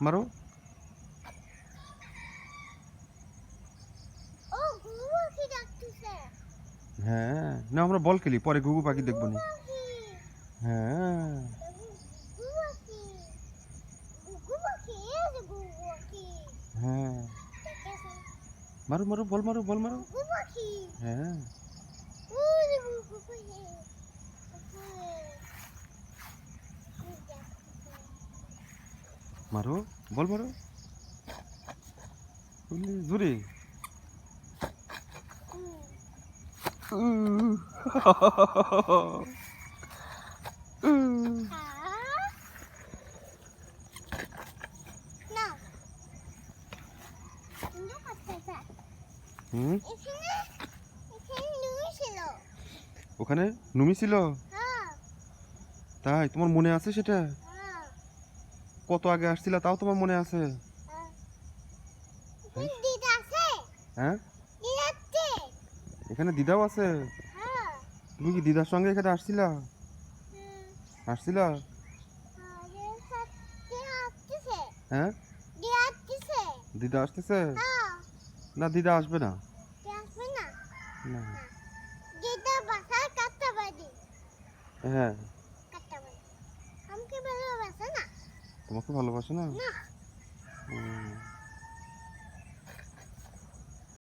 মারো। হ্যাঁ না আমরা বল খেলি পরে ঘুঘু পাখি দেখব নি। হ্যাঁ। হ্যাঁ। মারো মারো বল মারো বল মারো। হ্যাঁ। মারো বল মারো। ছিল। ওখানে নুমি ছিল? হ্যাঁ। তাই তোমার মনে আছে সেটা? কত আগে আসছিলা তাও তোমার মনে আছে? হ্যাঁ। এখানে হ্যাঁ? এখানে দিদাও আছে? হ্যাঁ। তুমি কি দিদার সঙ্গে এখানে আসছিলা? আসছিলা? হ্যাঁ দিদা আসতেছে। হ্যাঁ? না দিদা আসবে না। না? হ্যাঁ কাটতে পারি আমাকে ভালোবাসে না তোমাকে ভালোবাসে না।